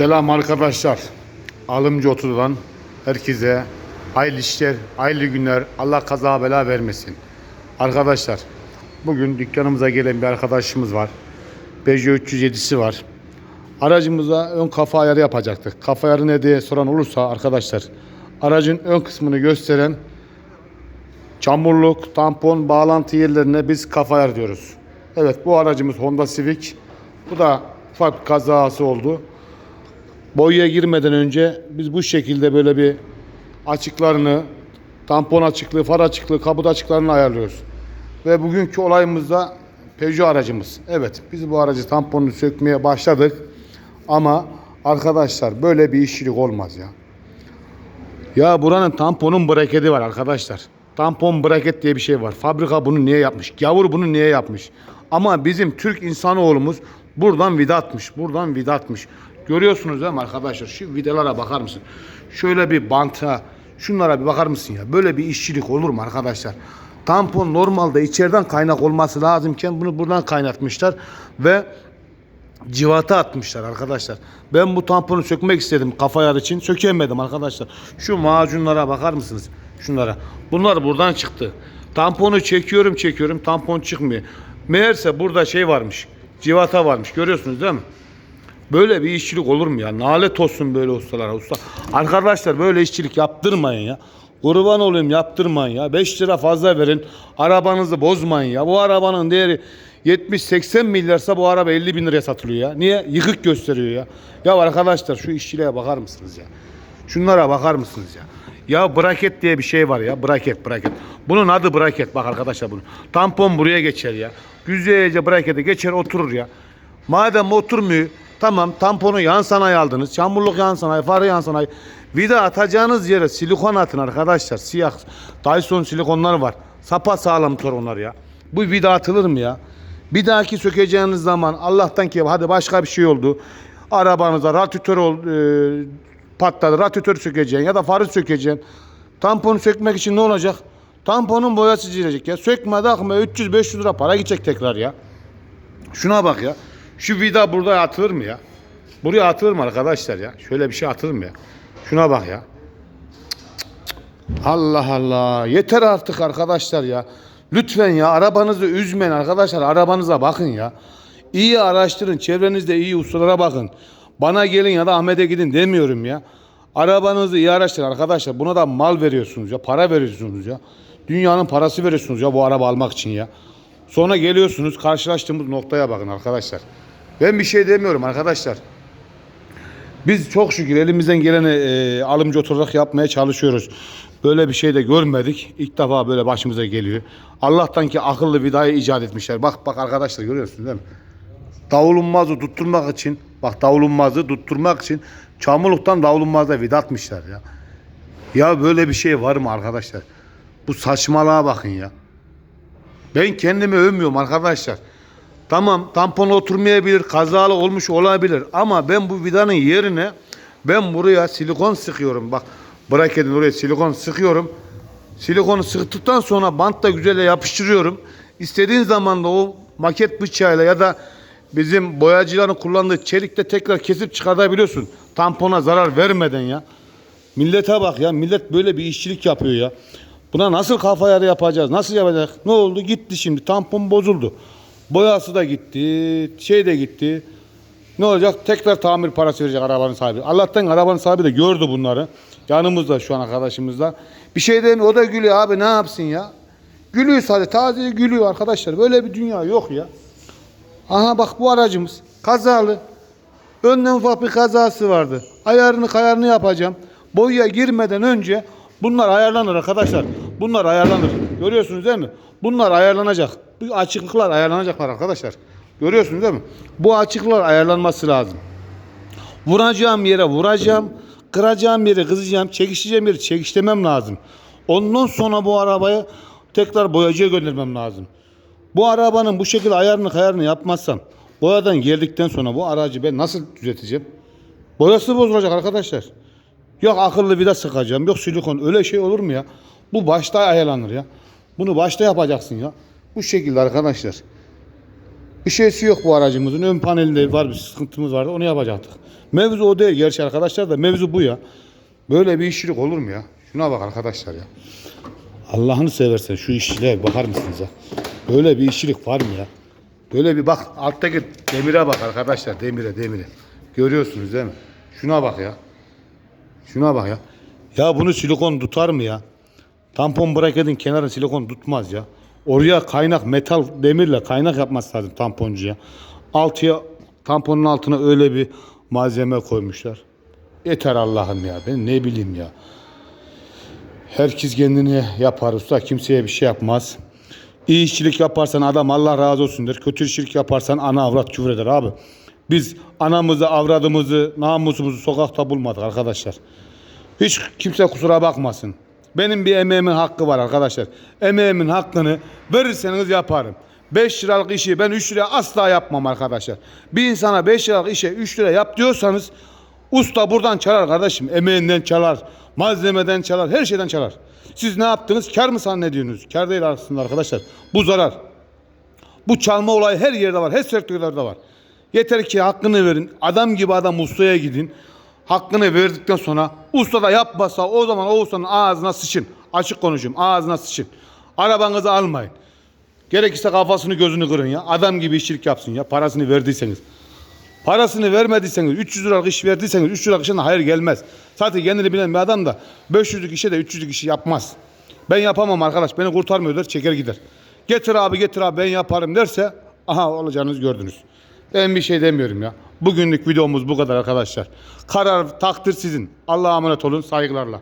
Selam arkadaşlar. Alımcı oturulan herkese hayırlı işler, hayırlı günler. Allah kaza bela vermesin. Arkadaşlar bugün dükkanımıza gelen bir arkadaşımız var. Peugeot 307'si var. Aracımıza ön kafa ayarı yapacaktık. Kafa ayarı ne diye soran olursa arkadaşlar aracın ön kısmını gösteren çamurluk, tampon, bağlantı yerlerine biz kafa ayar diyoruz. Evet bu aracımız Honda Civic. Bu da ufak kazası oldu. Boyaya girmeden önce biz bu şekilde böyle bir açıklarını, tampon açıklığı, far açıklığı, kaput açıklarını ayarlıyoruz. Ve bugünkü olayımızda Peugeot aracımız. Evet biz bu aracı tamponunu sökmeye başladık. Ama arkadaşlar böyle bir işçilik olmaz ya. Ya buranın tamponun braketi var arkadaşlar. Tampon braket diye bir şey var. Fabrika bunu niye yapmış? Gavur bunu niye yapmış? Ama bizim Türk insanoğlumuz buradan vida atmış. Buradan vida atmış. Görüyorsunuz değil mi arkadaşlar? Şu vidalara bakar mısın? Şöyle bir banta, şunlara bir bakar mısın ya? Böyle bir işçilik olur mu arkadaşlar? Tampon normalde içeriden kaynak olması lazımken bunu buradan kaynatmışlar ve civata atmışlar arkadaşlar. Ben bu tamponu sökmek istedim kafa yar için. Sökemedim arkadaşlar. Şu macunlara bakar mısınız? Şunlara. Bunlar buradan çıktı. Tamponu çekiyorum çekiyorum tampon çıkmıyor. Meğerse burada şey varmış. Civata varmış. Görüyorsunuz değil mi? Böyle bir işçilik olur mu ya? Nalet olsun böyle ustalara. Usta. Arkadaşlar böyle işçilik yaptırmayın ya. Kurban olayım yaptırmayın ya. 5 lira fazla verin. Arabanızı bozmayın ya. Bu arabanın değeri 70-80 milyarsa bu araba 50 bin liraya satılıyor ya. Niye? Yıkık gösteriyor ya. Ya arkadaşlar şu işçiliğe bakar mısınız ya? Şunlara bakar mısınız ya? Ya braket diye bir şey var ya. Braket, braket. Bunun adı braket. Bak arkadaşlar bunu. Tampon buraya geçer ya. Güzelce brakete geçer oturur ya. Madem oturmuyor tamam tamponu yan sanayi aldınız. Çamurluk yan sanayi, farı yan sanayi. Vida atacağınız yere silikon atın arkadaşlar. Siyah Dyson silikonlar var. Sapa sağlam onlar ya. Bu vida atılır mı ya? Bir dahaki sökeceğiniz zaman Allah'tan ki hadi başka bir şey oldu. Arabanıza radyatör ol, e, patladı. Radyatörü sökeceksin ya da farı sökeceksin. Tamponu sökmek için ne olacak? Tamponun boyası girecek ya. Sökme takma 300-500 lira para gidecek tekrar ya. Şuna bak ya. Şu vida burada atılır mı ya? Buraya atılır mı arkadaşlar ya? Şöyle bir şey atılır mı ya? Şuna bak ya. Allah Allah. Yeter artık arkadaşlar ya. Lütfen ya arabanızı üzmeyin arkadaşlar. Arabanıza bakın ya. İyi araştırın. Çevrenizde iyi ustalara bakın. Bana gelin ya da Ahmet'e gidin demiyorum ya. Arabanızı iyi araştırın arkadaşlar. Buna da mal veriyorsunuz ya. Para veriyorsunuz ya. Dünyanın parası veriyorsunuz ya bu araba almak için ya. Sonra geliyorsunuz karşılaştığımız noktaya bakın arkadaşlar. Ben bir şey demiyorum arkadaşlar. Biz çok şükür elimizden geleni e, alımcı oturarak yapmaya çalışıyoruz. Böyle bir şey de görmedik. İlk defa böyle başımıza geliyor. Allah'tan ki akıllı vidayı icat etmişler. Bak bak arkadaşlar görüyorsunuz değil mi? Davulunmazı tutturmak için bak davulunmazı tutturmak için çamurluktan davulunmazda vida atmışlar ya. Ya böyle bir şey var mı arkadaşlar? Bu saçmalığa bakın ya. Ben kendimi övmüyorum arkadaşlar. Tamam tampon oturmayabilir, kazalı olmuş olabilir ama ben bu vidanın yerine ben buraya silikon sıkıyorum. Bak braketin oraya silikon sıkıyorum. Silikonu sıktıktan sonra bantla güzelle yapıştırıyorum. İstediğin zaman da o maket bıçağıyla ya da bizim boyacıların kullandığı çelikle tekrar kesip çıkartabiliyorsun. Tampona zarar vermeden ya. Millete bak ya. Millet böyle bir işçilik yapıyor ya. Buna nasıl kafa ayarı yapacağız? Nasıl yapacak? Ne oldu? Gitti şimdi. Tampon bozuldu. Boyası da gitti. Şey de gitti. Ne olacak? Tekrar tamir parası verecek arabanın sahibi. Allah'tan arabanın sahibi de gördü bunları. Yanımızda şu an arkadaşımızda. Bir şey demiyor. O da gülüyor abi ne yapsın ya? Gülüyor sadece. Taze gülüyor arkadaşlar. Böyle bir dünya yok ya. Aha bak bu aracımız. Kazalı. Önden ufak bir kazası vardı. Ayarını kayarını yapacağım. Boyaya girmeden önce bunlar ayarlanır arkadaşlar. Bunlar ayarlanır. Görüyorsunuz değil mi? Bunlar ayarlanacak. Bu açıklıklar ayarlanacaklar arkadaşlar. Görüyorsunuz değil mi? Bu açıklıklar ayarlanması lazım. Vuracağım yere vuracağım. Kıracağım yere kızacağım. Çekişeceğim yere çekişlemem lazım. Ondan sonra bu arabayı tekrar boyacıya göndermem lazım. Bu arabanın bu şekilde ayarını kayarını yapmazsam boyadan geldikten sonra bu aracı ben nasıl düzelteceğim? Boyası bozulacak arkadaşlar. Yok akıllı vida sıkacağım. Yok silikon. Öyle şey olur mu ya? Bu başta ayarlanır ya. Bunu başta yapacaksın ya. Bu şekilde arkadaşlar. Bir şeysi yok bu aracımızın. Ön panelinde var bir sıkıntımız vardı. Onu yapacaktık. Mevzu o değil gerçi arkadaşlar da mevzu bu ya. Böyle bir işçilik olur mu ya? Şuna bak arkadaşlar ya. Allah'ını seversen şu işçiliğe bakar mısınız ya? Böyle bir işçilik var mı ya? Böyle bir bak alttaki demire bak arkadaşlar demire demire. Görüyorsunuz değil mi? Şuna bak ya. Şuna bak ya. Ya bunu silikon tutar mı ya? Tampon braketin kenarı silikon tutmaz ya. Oraya kaynak metal demirle kaynak yapması lazım tamponcuya. Altıya tamponun altına öyle bir malzeme koymuşlar. Yeter Allah'ım ya. Ben ne bileyim ya. Herkes kendini yapar usta. Kimseye bir şey yapmaz. İyi işçilik yaparsan adam Allah razı olsun der. Kötü işçilik yaparsan ana avrat küfür eder abi. Biz anamızı, avradımızı, namusumuzu sokakta bulmadık arkadaşlar. Hiç kimse kusura bakmasın. Benim bir emeğimin hakkı var arkadaşlar. Emeğimin hakkını verirseniz yaparım. 5 liralık işi ben 3 liraya asla yapmam arkadaşlar. Bir insana 5 liralık işe 3 lira yap diyorsanız usta buradan çalar kardeşim. Emeğinden çalar, malzemeden çalar, her şeyden çalar. Siz ne yaptınız? Kar mı zannediyorsunuz? Kar değil aslında arkadaşlar. Bu zarar. Bu çalma olayı her yerde var. Her sektörlerde var. Yeter ki hakkını verin. Adam gibi adam ustaya gidin. Hakkını verdikten sonra usta da yapmasa o zaman o ustanın ağzına sıçın. Açık konuşayım ağzına sıçın. Arabanızı almayın. Gerekirse kafasını gözünü kırın ya. Adam gibi işçilik yapsın ya. Parasını verdiyseniz. Parasını vermediyseniz, 300 liralık iş verdiyseniz 3 liralık işten hayır gelmez. Zaten kendini bilen bir adam da 500'lük işe de 300'lük işi yapmaz. Ben yapamam arkadaş beni kurtarmıyor der çeker gider. Getir abi getir abi ben yaparım derse aha olacağınız gördünüz. Ben bir şey demiyorum ya. Bugünlük videomuz bu kadar arkadaşlar. Karar takdir sizin. Allah'a emanet olun saygılarla.